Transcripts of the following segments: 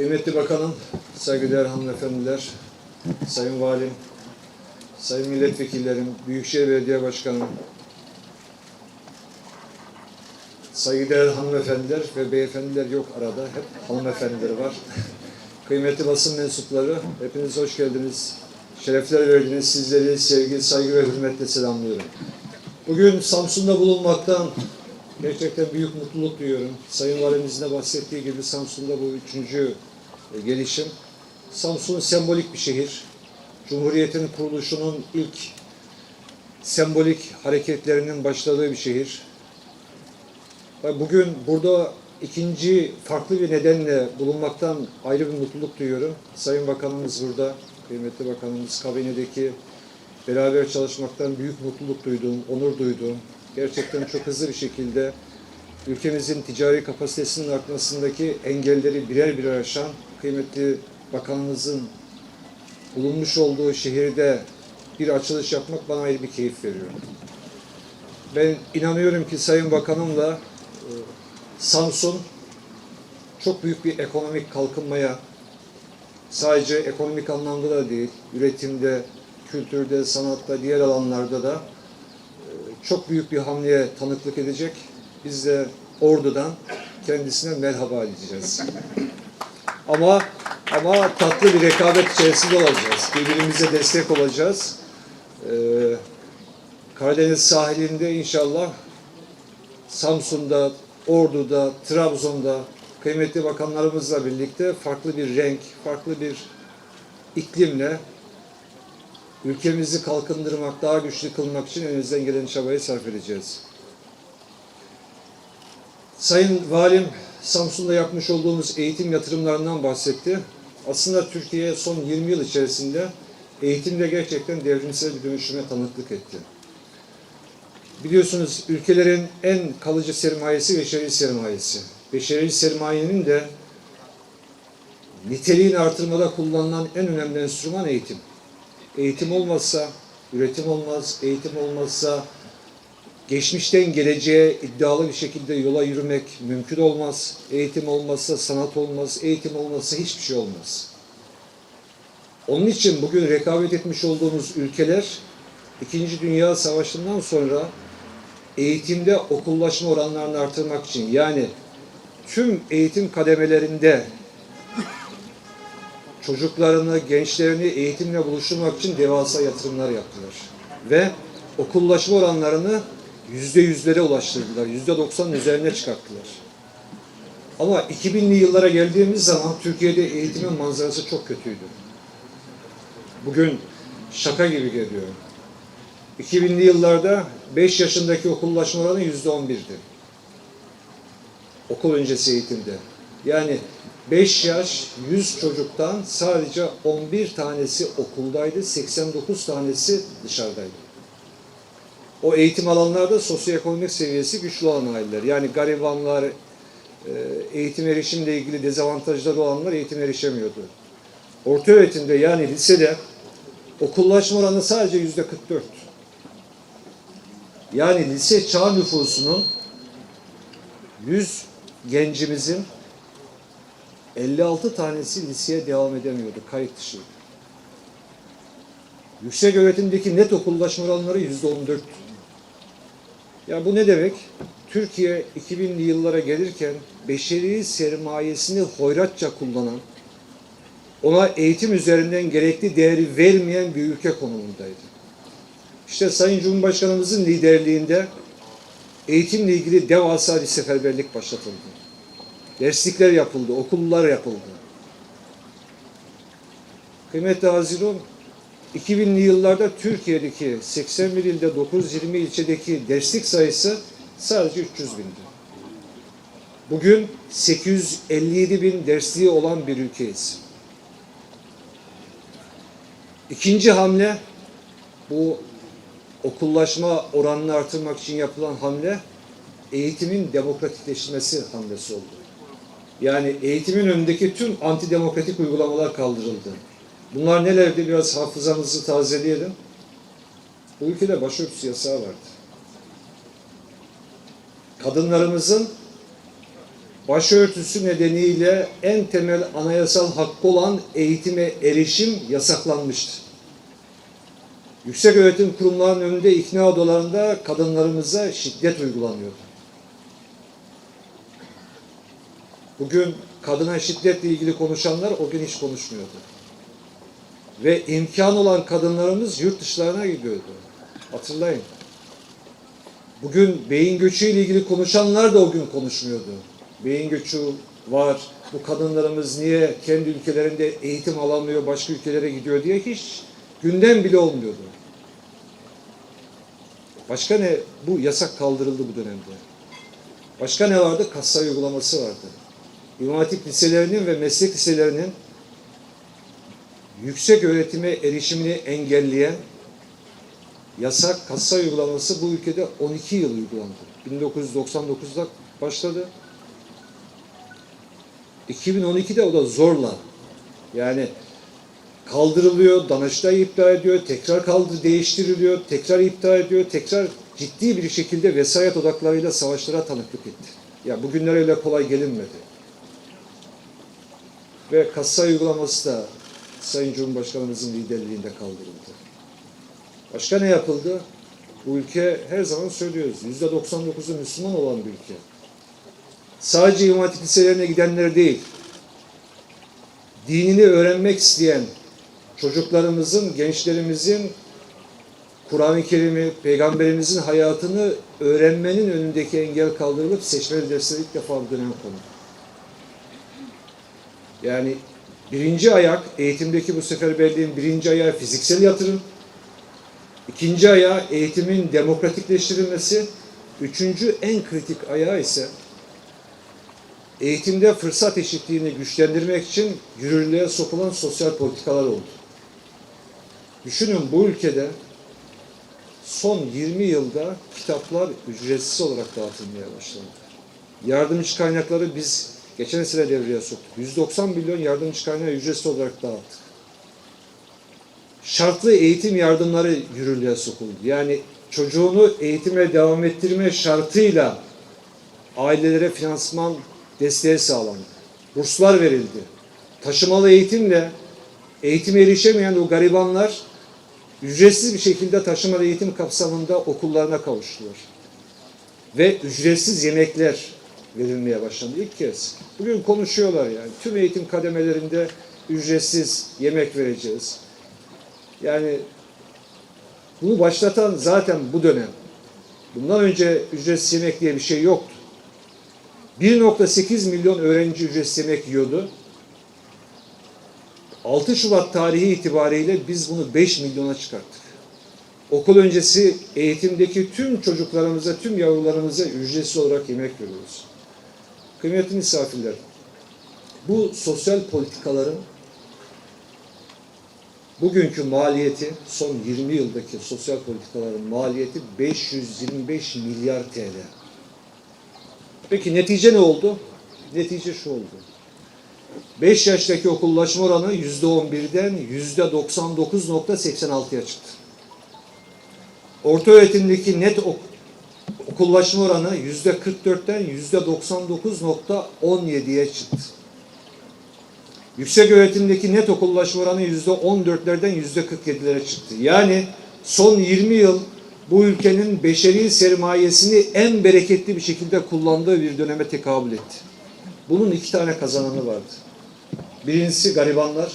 Kıymetli Bakanım, saygıdeğer hanımefendiler, Sayın Valim, Sayın Milletvekillerim, Büyükşehir Belediye Başkanım, saygıdeğer hanımefendiler ve beyefendiler yok arada, hep hanımefendiler var. Kıymetli basın mensupları, hepiniz hoş geldiniz. Şerefler verdiniz. Sizleri sevgi, saygı ve hürmetle selamlıyorum. Bugün Samsun'da bulunmaktan gerçekten büyük mutluluk duyuyorum. Sayın Valimizin de bahsettiği gibi Samsun'da bu üçüncü e, gelişim. Samsun sembolik bir şehir. Cumhuriyet'in kuruluşunun ilk sembolik hareketlerinin başladığı bir şehir. Bugün burada ikinci farklı bir nedenle bulunmaktan ayrı bir mutluluk duyuyorum. Sayın Bakanımız burada, kıymetli Bakanımız kabinedeki beraber çalışmaktan büyük mutluluk duydum, onur duydum. Gerçekten çok hızlı bir şekilde ülkemizin ticari kapasitesinin artmasındaki engelleri birer birer aşan kıymetli bakanımızın bulunmuş olduğu şehirde bir açılış yapmak bana ayrı bir keyif veriyor. Ben inanıyorum ki Sayın Bakanımla e, Samsun çok büyük bir ekonomik kalkınmaya sadece ekonomik anlamda da değil, üretimde, kültürde, sanatta, diğer alanlarda da çok büyük bir hamleye tanıklık edecek. Biz de Ordu'dan kendisine merhaba diyeceğiz. Ama ama tatlı bir rekabet içerisinde olacağız. Birbirimize destek olacağız. Ee, Karadeniz sahilinde inşallah Samsun'da, Ordu'da, Trabzon'da kıymetli bakanlarımızla birlikte farklı bir renk, farklı bir iklimle ülkemizi kalkındırmak, daha güçlü kılmak için elimizden gelen çabayı sarf edeceğiz. Sayın Valim Samsun'da yapmış olduğumuz eğitim yatırımlarından bahsetti. Aslında Türkiye son 20 yıl içerisinde eğitimde gerçekten devrimsel bir dönüşüme tanıklık etti. Biliyorsunuz ülkelerin en kalıcı sermayesi beşeri sermayesi. Beşeri sermayenin de niteliğini artırmada kullanılan en önemli enstrüman eğitim. Eğitim olmazsa üretim olmaz, eğitim olmazsa geçmişten geleceğe iddialı bir şekilde yola yürümek mümkün olmaz. Eğitim olmazsa sanat olmaz, eğitim olmazsa hiçbir şey olmaz. Onun için bugün rekabet etmiş olduğumuz ülkeler İkinci Dünya Savaşı'ndan sonra eğitimde okullaşma oranlarını artırmak için yani tüm eğitim kademelerinde çocuklarını, gençlerini eğitimle buluşturmak için devasa yatırımlar yaptılar. Ve okullaşma oranlarını yüzde yüzlere ulaştırdılar. Yüzde doksanın üzerine çıkarttılar. Ama 2000'li yıllara geldiğimiz zaman Türkiye'de eğitimin manzarası çok kötüydü. Bugün şaka gibi geliyor. 2000'li yıllarda 5 yaşındaki okullaşma oranı yüzde 11'di. Okul öncesi eğitimde. Yani 5 yaş 100 çocuktan sadece 11 tanesi okuldaydı, 89 tanesi dışarıdaydı. O eğitim alanlarda sosyoekonomik seviyesi güçlü olan aileler. Yani garibanlar, e, eğitim erişimle ilgili dezavantajları olanlar eğitim erişemiyordu. Orta öğretimde yani lisede okullaşma oranı sadece yüzde 44. Yani lise çağ nüfusunun 100 gencimizin 56 tanesi liseye devam edemiyordu, kayıt dışıydı. Yüksek öğretimdeki net okullaşma oranları yüzde 14. Ya bu ne demek? Türkiye 2000'li yıllara gelirken beşeri sermayesini hoyratça kullanan, ona eğitim üzerinden gerekli değeri vermeyen bir ülke konumundaydı. İşte Sayın Cumhurbaşkanımızın liderliğinde eğitimle ilgili devasa bir seferberlik başlatıldı. Derslikler yapıldı, okullar yapıldı. Kıymetli Haziran, 2000'li yıllarda Türkiye'deki 81 ilde 920 ilçedeki derslik sayısı sadece 300 bindi. Bugün 857 bin dersliği olan bir ülkeyiz. İkinci hamle bu okullaşma oranını artırmak için yapılan hamle eğitimin demokratikleşmesi hamlesi oldu. Yani eğitimin önündeki tüm antidemokratik uygulamalar kaldırıldı. Bunlar nelerdi? Biraz hafızamızı tazeleyelim. Bu ülkede başörtüsü yasağı vardı. Kadınlarımızın başörtüsü nedeniyle en temel anayasal hakkı olan eğitime erişim yasaklanmıştı. Yüksek öğretim kurumlarının önünde ikna odalarında kadınlarımıza şiddet uygulanıyordu. Bugün kadına şiddetle ilgili konuşanlar o gün hiç konuşmuyordu. Ve imkan olan kadınlarımız yurt dışlarına gidiyordu. Hatırlayın. Bugün beyin göçü ile ilgili konuşanlar da o gün konuşmuyordu. Beyin göçü var. Bu kadınlarımız niye kendi ülkelerinde eğitim alamıyor, başka ülkelere gidiyor diye hiç gündem bile olmuyordu. Başka ne? Bu yasak kaldırıldı bu dönemde. Başka ne vardı? Kassa uygulaması vardı. İmam Hatip liselerinin ve meslek liselerinin yüksek öğretime erişimini engelleyen yasak kassa uygulaması bu ülkede 12 yıl uygulandı. 1999'da başladı. 2012'de o da zorla yani kaldırılıyor, Danıştay iptal ediyor, tekrar kaldır değiştiriliyor, tekrar iptal ediyor, tekrar ciddi bir şekilde vesayet odaklarıyla savaşlara tanıklık etti. Ya bugünler öyle kolay gelinmedi. Ve kassa uygulaması da Sayın Cumhurbaşkanımızın liderliğinde kaldırıldı. Başka ne yapıldı? Bu ülke her zaman söylüyoruz. Yüzde 99'u Müslüman olan bir ülke. Sadece İmam Hatip liselerine gidenler değil, dinini öğrenmek isteyen çocuklarımızın, gençlerimizin Kur'an-ı Kerim'i, Peygamberimizin hayatını öğrenmenin önündeki engel kaldırılıp seçmeli dersleri ilk defa bu dönem konu. Yani birinci ayak, eğitimdeki bu seferberliğin birinci ayağı fiziksel yatırım, ikinci ayağı eğitimin demokratikleştirilmesi, üçüncü en kritik ayağı ise eğitimde fırsat eşitliğini güçlendirmek için yürürlüğe sokulan sosyal politikalar oldu. Düşünün bu ülkede son 20 yılda kitaplar ücretsiz olarak dağıtılmaya başlandı. Yardımcı kaynakları biz geçen sene devreye soktuk. 190 milyon yardımcı kaynağı ücretsiz olarak dağıttık. Şartlı eğitim yardımları yürürlüğe sokuldu. Yani çocuğunu eğitime devam ettirme şartıyla ailelere finansman desteği sağlandı. Burslar verildi. Taşımalı eğitimle eğitime erişemeyen o garibanlar ücretsiz bir şekilde taşımalı eğitim kapsamında okullarına kavuştular. Ve ücretsiz yemekler verilmeye başlandı ilk kez. Bugün konuşuyorlar yani tüm eğitim kademelerinde ücretsiz yemek vereceğiz. Yani bunu başlatan zaten bu dönem. Bundan önce ücretsiz yemek diye bir şey yoktu. 1.8 milyon öğrenci ücretsiz yemek yiyordu. 6 Şubat tarihi itibariyle biz bunu 5 milyona çıkarttık. Okul öncesi eğitimdeki tüm çocuklarımıza, tüm yavrularımıza ücretsiz olarak yemek veriyoruz. Kıymetli misafirler, bu sosyal politikaların bugünkü maliyeti, son 20 yıldaki sosyal politikaların maliyeti 525 milyar TL. Peki netice ne oldu? Netice şu oldu. 5 yaştaki okullaşma oranı %11'den %99.86'ya çıktı. Orta öğretimdeki net okullaşma oranı %44'ten %99.17'ye çıktı. Yüksek öğretimdeki net okullaşma oranı %14'lerden %47'lere çıktı. Yani son 20 yıl bu ülkenin beşeri sermayesini en bereketli bir şekilde kullandığı bir döneme tekabül etti. Bunun iki tane kazananı vardı. Birincisi garibanlar.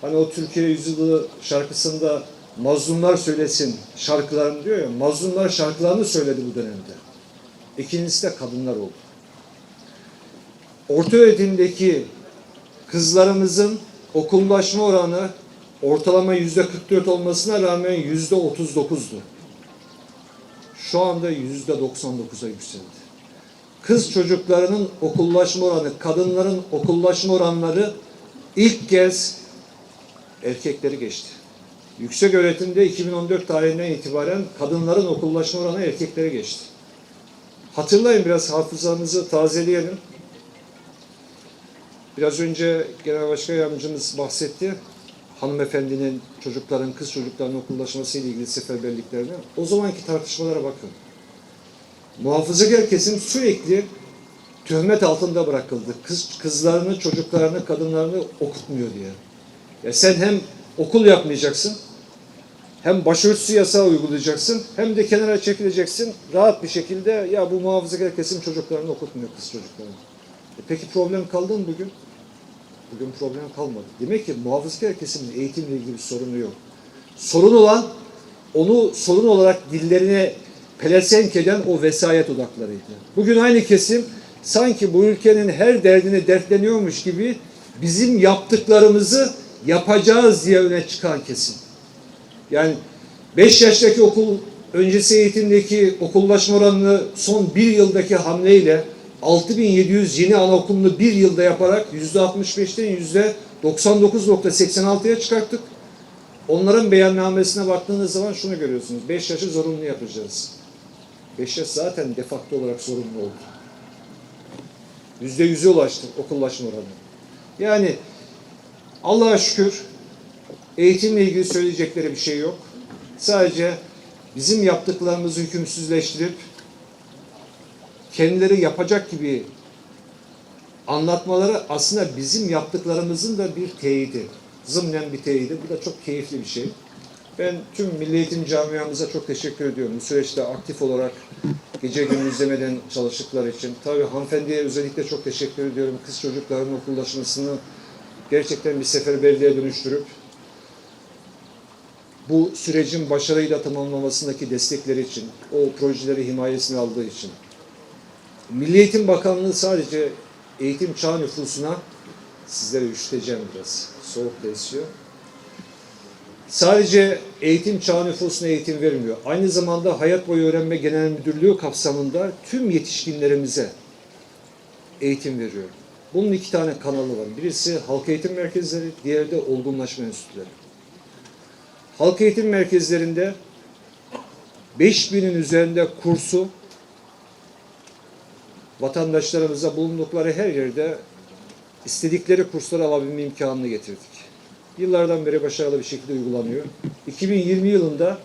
Hani o Türkiye Yüzyılı şarkısında mazlumlar söylesin şarkılarını diyor ya, mazlumlar şarkılarını söyledi bu dönemde. İkincisi de kadınlar oldu. Orta öğretimdeki kızlarımızın okullaşma oranı ortalama yüzde 44 olmasına rağmen yüzde 39'du. Şu anda yüzde 99'a yükseldi. Kız çocuklarının okullaşma oranı, kadınların okullaşma oranları ilk kez erkekleri geçti. Yüksek öğretimde 2014 tarihinden itibaren kadınların okullaşma oranı erkeklere geçti. Hatırlayın biraz hafızamızı tazeleyelim. Biraz önce Genel Başkan Yardımcımız bahsetti. Hanımefendinin çocukların, kız çocuklarının okullaşması ile ilgili seferberliklerine. O zamanki tartışmalara bakın. Muhafazakar kesim sürekli töhmet altında bırakıldı. Kız, kızlarını, çocuklarını, kadınlarını okutmuyor diye. Ya sen hem okul yapmayacaksın, hem başörtüsü yasağı uygulayacaksın, hem de kenara çekileceksin. Rahat bir şekilde ya bu muhafazakar kesim çocuklarını okutmuyor kız çocuklarını. E peki problem kaldı mı bugün? Bugün problem kalmadı. Demek ki muhafazakar kesimin eğitimle ilgili bir sorunu yok. Sorun olan onu sorun olarak dillerine pelesenk eden o vesayet odaklarıydı. Bugün aynı kesim sanki bu ülkenin her derdini dertleniyormuş gibi bizim yaptıklarımızı yapacağız diye öne çıkan kesim. Yani 5 yaştaki okul öncesi eğitimdeki okullaşma oranını son bir yıldaki hamleyle 6700 yeni anaokulunu bir yılda yaparak %65'ten %99.86'ya çıkarttık. Onların beyannamesine baktığınız zaman şunu görüyorsunuz. 5 yaşı zorunlu yapacağız. 5 yaş zaten defakto olarak zorunlu oldu. %100'e ulaştık okullaşma oranı. Yani Allah'a şükür eğitimle ilgili söyleyecekleri bir şey yok. Sadece bizim yaptıklarımızı hükümsüzleştirip kendileri yapacak gibi anlatmaları aslında bizim yaptıklarımızın da bir teyidi. Zımnen bir teyidi. Bu da çok keyifli bir şey. Ben tüm Milli Eğitim camiamıza çok teşekkür ediyorum. Bu süreçte aktif olarak gece gündüz demeden çalıştıkları için. Tabii hanımefendiye özellikle çok teşekkür ediyorum. Kız çocukların okullaşmasını gerçekten bir seferberliğe dönüştürüp bu sürecin başarıyla tamamlamasındaki destekleri için, o projeleri himayesine aldığı için. Milli Eğitim Bakanlığı sadece eğitim çağ nüfusuna sizlere üşüteceğim biraz. Soğuk da esiyor. Sadece eğitim çağ nüfusuna eğitim vermiyor. Aynı zamanda Hayat Boyu Öğrenme Genel Müdürlüğü kapsamında tüm yetişkinlerimize eğitim veriyor. Bunun iki tane kanalı var. Birisi halk eğitim merkezleri, diğeri de olgunlaşma enstitüleri. Halk eğitim merkezlerinde 5000'in üzerinde kursu vatandaşlarımıza bulundukları her yerde istedikleri kursları alabilme imkanını getirdik. Yıllardan beri başarılı bir şekilde uygulanıyor. 2020 yılında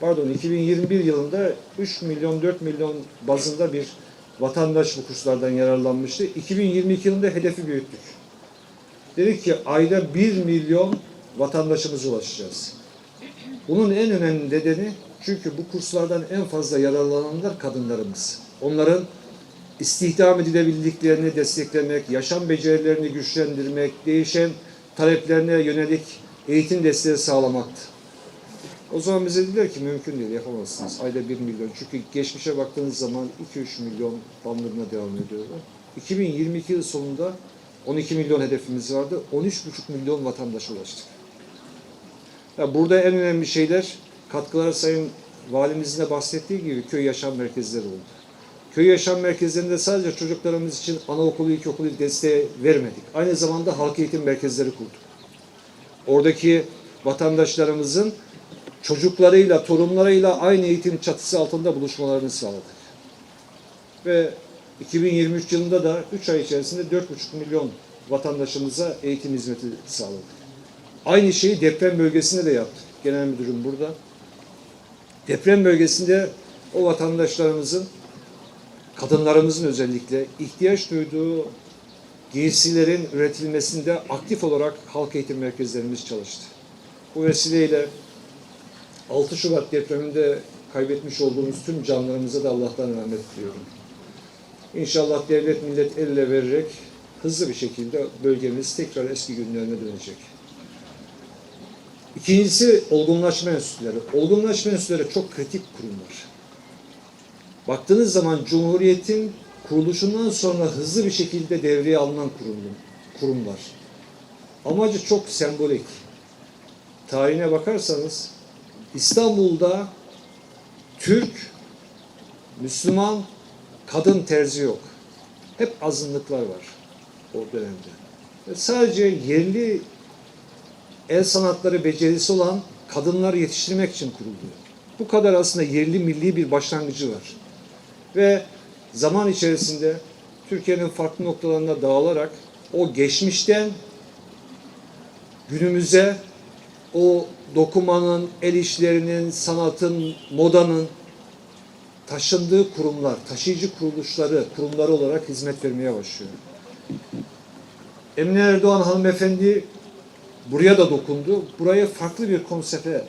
pardon 2021 yılında 3 milyon 4 milyon bazında bir vatandaş bu kurslardan yararlanmıştı. 2022 yılında hedefi büyüttük. Dedik ki ayda 1 milyon vatandaşımıza ulaşacağız. Bunun en önemli nedeni çünkü bu kurslardan en fazla yararlananlar kadınlarımız. Onların istihdam edilebildiklerini desteklemek, yaşam becerilerini güçlendirmek, değişen taleplerine yönelik eğitim desteği sağlamaktı. O zaman bize dediler ki mümkün değil, yapamazsınız. Ayda 1 milyon. Çünkü geçmişe baktığınız zaman 2-3 milyon bandırına devam ediyorlar. 2022 yıl sonunda 12 milyon hedefimiz vardı. 13,5 milyon vatandaşa ulaştık. Burada en önemli şeyler katkılar Sayın Valimizin de bahsettiği gibi köy yaşam merkezleri oldu. Köy yaşam merkezlerinde sadece çocuklarımız için anaokulu, ilkokulu desteği vermedik. Aynı zamanda halk eğitim merkezleri kurduk. Oradaki vatandaşlarımızın çocuklarıyla, torunlarıyla aynı eğitim çatısı altında buluşmalarını sağladık. Ve 2023 yılında da 3 ay içerisinde 4,5 milyon vatandaşımıza eğitim hizmeti sağladık. Aynı şeyi deprem bölgesinde de yaptık. Genel müdürüm burada. Deprem bölgesinde o vatandaşlarımızın, kadınlarımızın özellikle ihtiyaç duyduğu giysilerin üretilmesinde aktif olarak halk eğitim merkezlerimiz çalıştı. Bu vesileyle 6 Şubat depreminde kaybetmiş olduğumuz tüm canlarımıza da Allah'tan rahmet diliyorum. İnşallah devlet millet el ele vererek hızlı bir şekilde bölgemiz tekrar eski günlerine dönecek. İkincisi olgunlaşma enstitüleri. Olgunlaşma enstitüleri çok kritik kurumlar. Baktığınız zaman Cumhuriyet'in kuruluşundan sonra hızlı bir şekilde devreye alınan kurum, kurumlar. Amacı çok sembolik. Tarihine bakarsanız İstanbul'da Türk, Müslüman, kadın terzi yok. Hep azınlıklar var o dönemde. Sadece yerli el sanatları becerisi olan kadınlar yetiştirmek için kuruldu. Bu kadar aslında yerli milli bir başlangıcı var. Ve zaman içerisinde Türkiye'nin farklı noktalarına dağılarak o geçmişten günümüze o dokumanın, el işlerinin, sanatın, modanın taşındığı kurumlar, taşıyıcı kuruluşları, kurumları olarak hizmet vermeye başlıyor. Emine Erdoğan hanımefendi buraya da dokundu. Burayı farklı bir konsepte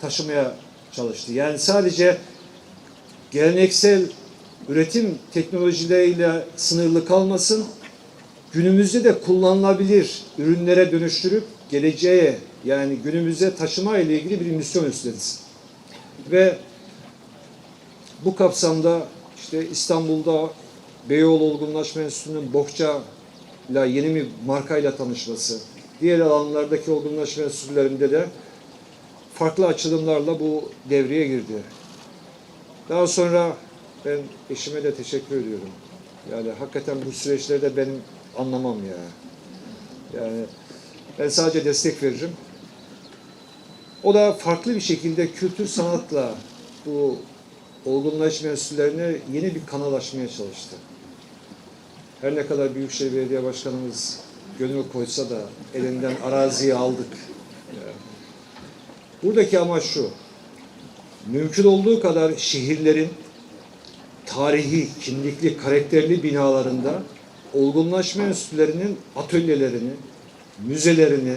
taşımaya çalıştı. Yani sadece geleneksel üretim teknolojileriyle sınırlı kalmasın, günümüzde de kullanılabilir ürünlere dönüştürüp geleceğe yani günümüze taşıma ile ilgili bir misyon üstlensin. Ve bu kapsamda işte İstanbul'da Beyoğlu Olgunlaşma Enstitüsü'nün Bohça ile yeni bir markayla tanışması, diğer alanlardaki olgunlaşma enstitülerinde de farklı açılımlarla bu devreye girdi. Daha sonra ben eşime de teşekkür ediyorum. Yani hakikaten bu süreçlerde benim anlamam ya. Yani ben sadece destek veririm. O da farklı bir şekilde kültür sanatla bu olgunlaşma enstitülerine yeni bir kanal açmaya çalıştı. Her ne kadar Büyükşehir Belediye Başkanımız gönül koysa da elinden araziyi aldık. Buradaki amaç şu. Mümkün olduğu kadar şehirlerin tarihi, kimlikli, karakterli binalarında olgunlaşma enstitülerinin atölyelerini, müzelerini,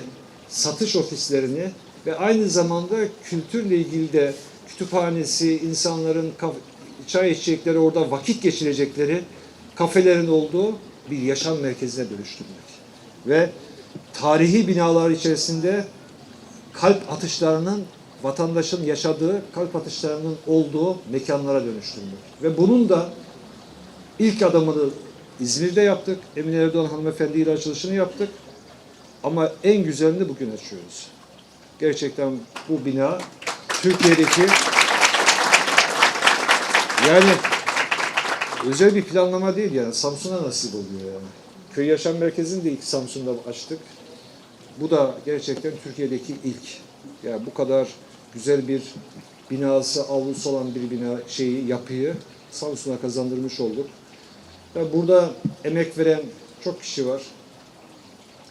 satış ofislerini ve aynı zamanda kültürle ilgili de kütüphanesi, insanların çay içecekleri, orada vakit geçirecekleri kafelerin olduğu bir yaşam merkezine dönüştürmek. Ve tarihi binalar içerisinde kalp atışlarının vatandaşın yaşadığı kalp atışlarının olduğu mekanlara dönüştürmek. Ve bunun da ilk adımını İzmir'de yaptık. Emine Erdoğan hanımefendi ile açılışını yaptık. Ama en güzelini bugün açıyoruz. Gerçekten bu bina Türkiye'deki yani özel bir planlama değil yani Samsun'a nasip oluyor yani. Köy Yaşam Merkezi'ni de ilk Samsun'da açtık. Bu da gerçekten Türkiye'deki ilk. Yani bu kadar güzel bir binası, avlusu olan bir bina şeyi, yapıyı Samsun'a kazandırmış olduk. Ve burada emek veren çok kişi var.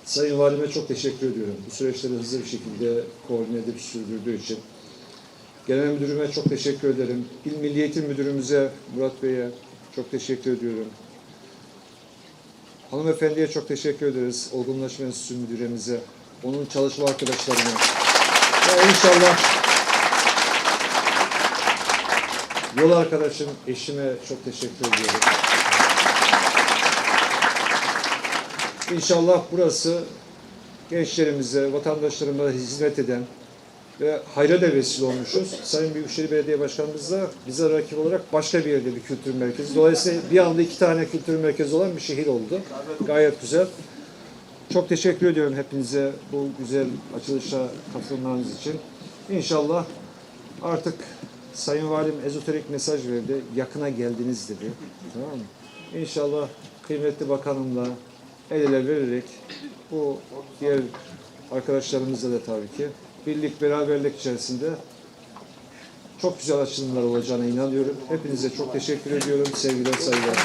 Sayın Valime çok teşekkür ediyorum. Bu süreçleri hızlı bir şekilde koordine edip sürdürdüğü için. Genel Müdürüme çok teşekkür ederim. İl Milli Eğitim Müdürümüze, Murat Bey'e çok teşekkür ediyorum. Hanımefendiye çok teşekkür ederiz. Olgunlaşma Enstitüsü Müdüremize, onun çalışma arkadaşlarına. Ve inşallah yol arkadaşım, eşime çok teşekkür ediyorum. İnşallah burası gençlerimize, vatandaşlarımıza hizmet eden ve hayra da vesile olmuşuz. Sayın Büyükşehir Belediye Başkanımız da bize rakip olarak başka bir yerde bir kültür merkezi. Dolayısıyla bir anda iki tane kültür merkezi olan bir şehir oldu. Gayet güzel. Çok teşekkür ediyorum hepinize bu güzel açılışa katılmanız için. İnşallah artık Sayın Valim ezoterik mesaj verdi. Yakına geldiniz dedi. Tamam mı? İnşallah kıymetli bakanımla el ele vererek bu diğer arkadaşlarımızla da tabii ki birlik beraberlik içerisinde çok güzel açılımlar olacağına inanıyorum. Hepinize çok teşekkür ediyorum. Sevgiler, saygılar.